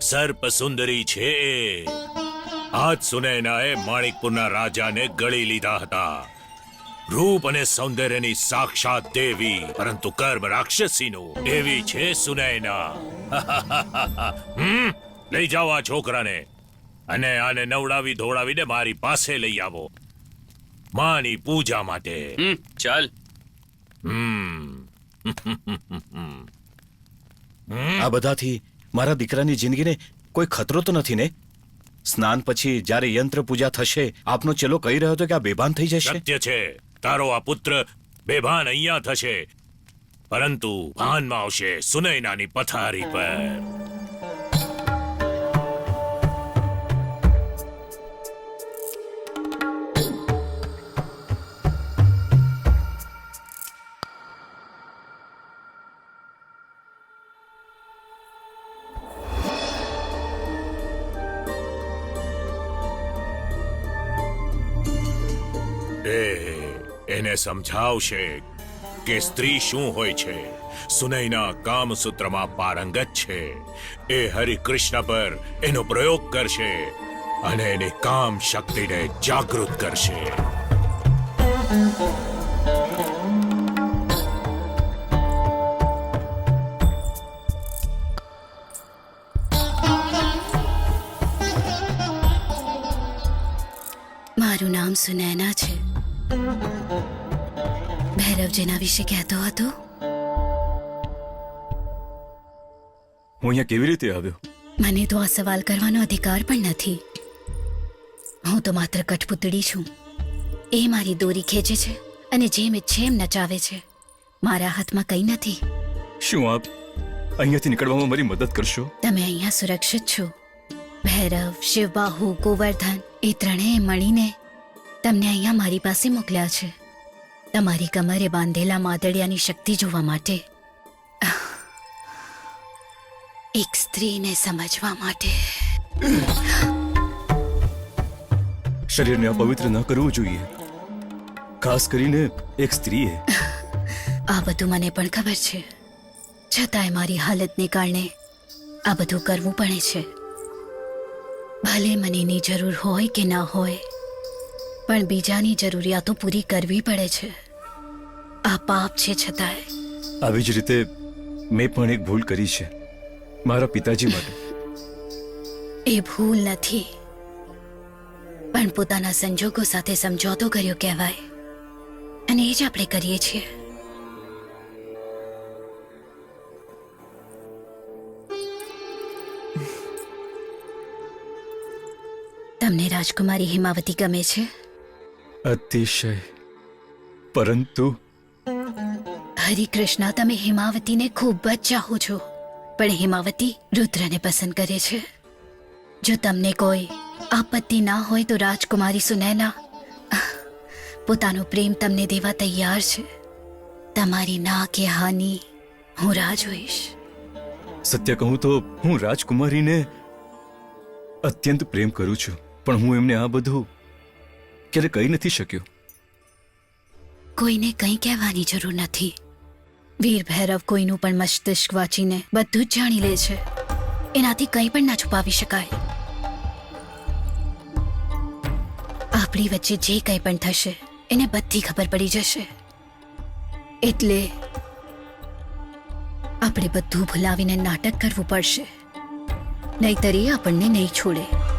સર્પ સુંદરી છે. આજ સુનૈનાએ માણિકપુરના રાજાને ગળી લીધા હતા. રૂપ અને સૌંદર્યની સાક્ષાત દેવી, પરંતુ કર્મ રાક્ષસીનું એવી છે સુનૈના. લઈ જાઓ આ છોકરાને અને આને નવડાવી ધોળાવીને મારી પાસે લઈ આવો. માની પૂજા માટે. ચાલ. આ બધાથી મારા દીકરાની જિંદગીને કોઈ ખતરો તો નથી ને? સ્નાન પછી જ્યારે યંત્ર પૂજા થશે, આપનો ચેલો કહી રહ્યો હતો કે આ બેભાન થઈ જશે? સત્ય છે. તારો આ પુત્ર બેભાન અહીંયા થશે. પરંતુ ભાનમાં આવશે સુનૈનાની પથારી પર. એને સમજાવશે કે સ્ત્રી શું હોય છે. સુનૈના કામસૂત્રમાં પારંગત છે. એ હરિકૃષ્ણ પર એનો પ્રયોગ કરશે અને એની કામ શક્તિને જાગૃત કરશે. મારું નામ સુનૈના છે. ભૈરવ જેના વિશે કહેતો હતો? હું અહીંયા કેવી રીતે આવ્યો? મને તો આ સવાલ કરવાનો અધિકાર પણ નથી. હું તો માત્ર કઠપુતળી છું. એ મારી દોરી ખેંચે છે અને જેમ ઈચ્છે એમ નચાવે છે. મારા હાથમાં કંઈ નથી. શું આપ અહીંયાથી નીકળવામાં મારી મદદ કરશો? તમે અહીંયા સુરક્ષિત છો. ભૈરવ શિવબાહુ ગોવર્ધન એ ત્રણેય મળીને તમને અહીંયા મારી પાસે મોકલ્યા છે. તમારી કમરે બાંધેલા માદળિયાની શક્તિ જોવા માટે. એક સ્ત્રીને સમજવા માટે. શરીરને અપવિત્ર ન કરવું જોઈએ. ખાસ કરીને એક સ્ત્રીએ. આ બધું મને પણ ખબર છે. છતાંય મારી હાલતને કારણે આ બધું કરવું પડે છે. ભલે મને એની જરૂર હોય કે ના હોય પણ બીજાની જરૂરિયાતો પૂરી કરવી પડે છે. આ પાપ છે છતાંય. આવી જ રીતે મેં પણ એક ભૂલ કરી છે મારા પિતાજી માટે. એ ભૂલ નથી. પણ પોતાના સંજોગો સાથે સમજોતો કર્યો કહેવાય. અને એ જ આપણે કરીએ છીએ. તમને રાજકુમારી હિમાવતી ગમે છે? અતિશય. પરંતુ હરિકૃષ્ણ તમે હિમાવતીને ખૂબ જ ચાહો છો. પણ હિમાવતી રુદ્રને પસંદ કરે છે. જો તમને કોઈ આપત્તિ ના હોય તો રાજકુમારી સુનૈના પોતાનો પ્રેમ તમને દેવા તૈયાર છે. તમારી ના કે હાની હું રાહ જોઈશ. સત્ય કહું તો હું રાજકુમારીને અત્યંત પ્રેમ કરું છું. પણ હું એમને આ બધું ક્યારે કહી નથી શક્યો. કોઈને કંઈ કહેવાની જરૂર નથી. વીર ભૈરવ કોઈનું પણ મસ્તિષ્ક વાંચીને બધું જ જાણી લે છે. એનાથી કંઈ પણ ના છુપાવી શકાય. આપણી વચ્ચે જે કંઈ પણ થશે, એને બધી ખબર પડી જશે. એટલે આપણે બધું ભૂલાવીને નાટક કરવું પડશે. નહીતર એ આપણને નહીં છોડે.